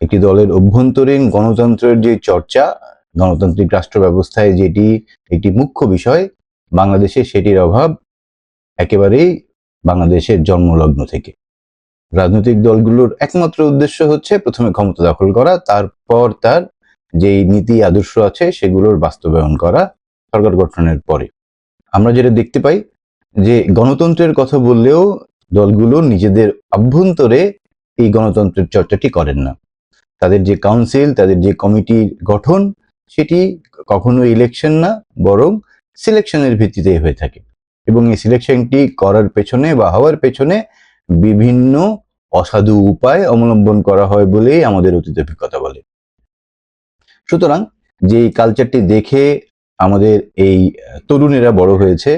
একটি দলের অভ্যন্তরীণ গণতন্ত্রের যে চর্চা, গণতান্ত্রিক রাষ্ট্র ব্যবস্থায় যেটি একটি মুখ্য বিষয়, বাংলাদেশে সেটির অভাব একেবারেই বাংলাদেশের জন্মলগ্ন থেকে। রাজনৈতিক দলগুলোর একমাত্র উদ্দেশ্য হচ্ছে প্রথমে ক্ষমতা দখল করা, তারপর তার যেই নীতি আদর্শ আছে সেগুলোর বাস্তবায়ন করা সরকার গঠনের পরে। আমরা যেটা দেখতে পাই যে গণতন্ত্রের কথা বললেও দলগুলো নিজেদের অভ্যন্তরে এই গণতন্ত্রের চর্চাটি করেন না। তাদের যে কাউন্সিল তাদের যে কমিটির গঠন, সেটি কখনো ইলেকশন না, বরং সিলেকশনের ভিত্তিতে হয়ে থাকে। এবং এই সিলেকশনটি করার পেছনে বা হওয়ার পেছনে বিভিন্ন অসাধু উপায় অবলম্বন করা হয় বলেই আমাদের অতীত অভিজ্ঞতা বলে। সুতরাং যে কালচারটি দেখে আমাদের এই তরুণেরা বড় হয়েছে,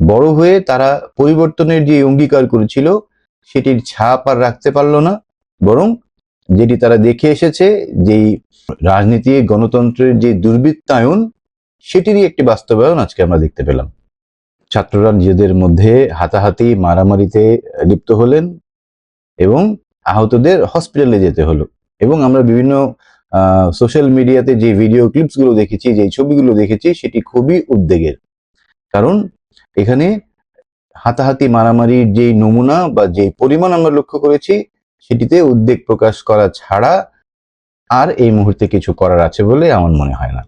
বড় হয়ে তারা পরিবর্তনের যে অঙ্গীকার করেছিল, সেটির ছাপ আর রাখতে পারল না, বরং যেটি তারা দেখে এসেছে, যেই রাজনীতি, গণতন্ত্রের যে দুর্বৃত্তায়ন, সেটিরই একটি বাস্তবায়ন আজকে আমরা দেখতে পেলাম। ছাত্ররা নিজেদের মধ্যে হাতাহাতি, মারামারিতে লিপ্ত হলেন এবং আহতদের হসপিটালে যেতে হলো এবং আমরা বিভিন্ন সোশ্যাল মিডিয়াতে যে ভিডিও ক্লিপসগুলো দেখেছি, যে ছবিগুলো দেখেছি, সেটি খুবই উদ্বেগের। কারণ এখানে হাতাহাতি, মারামারির যে নমুনা বা যে পরিমাণ আমরা লক্ষ্য করেছি সেটিতে উদ্বেগ প্রকাশ করা ছাড়া আর এই মুহূর্তে কিছু করার আছে বলে আমার মনে হয় না।